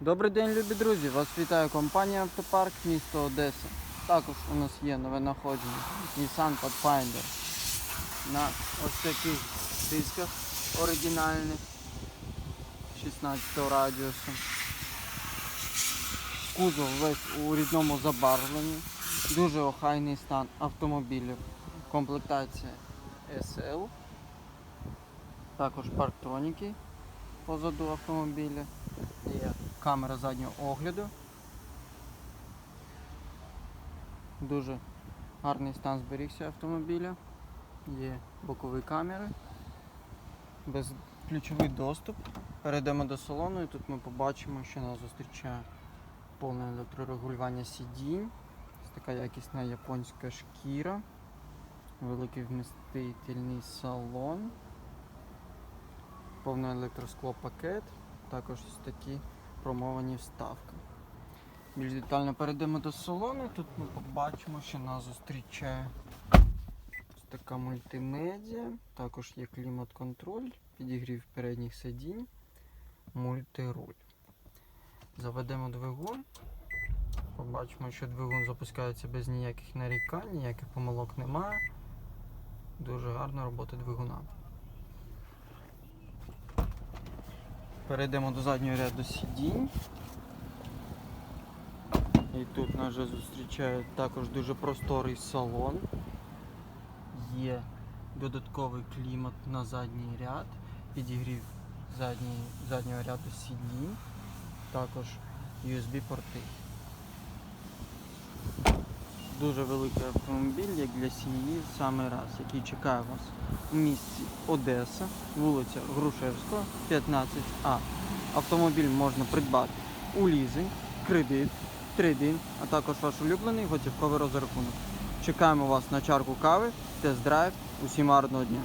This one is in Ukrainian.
Добрий день, любі друзі! Вас вітає компанія Автопарк місто Одеса. Також у нас є нове находження Nissan Pathfinder на ось таких дисках оригінальних 16 радіусу. Кузов весь у рідному забарвленні. Дуже охайний стан автомобілів. Комплектація SL. Також парктроніки позаду автомобіля. Камера заднього огляду. Дуже гарний стан зберігся автомобіля. Є бокові камери. Безключовий доступ. Перейдемо до салону і тут ми побачимо, що нас зустрічає повне електрорегулювання сидінь. Така якісна японська шкіра. Великий вмістительний салон. Повний електросклопакет. Також ось такі промовані вставки. Більш детально перейдемо до салону. Тут ми побачимо, що нас зустрічає ось така мультимедіа. Також є клімат-контроль, підігрів передніх сидінь, мультируль. Заведемо двигун. Побачимо, що двигун запускається без ніяких нарікань, ніяких помилок немає. Дуже гарна робота двигуна. Перейдемо до заднього ряду сидінь. І тут нас вже зустрічає також дуже просторий салон. Є додатковий клімат на задній ряд, підігрів задній, заднього ряду сидінь, також USB-порти. Дуже великий автомобіль, як для сім'ї, саме раз, який чекає вас у місті Одеса, вулиця Грушевського, 15А. Автомобіль можна придбати у лізинг, кредит, трейдинг, а також ваш улюблений готівковий розрахунок. Чекаємо вас на чарку кави, тест-драйв. Усім гарного дня!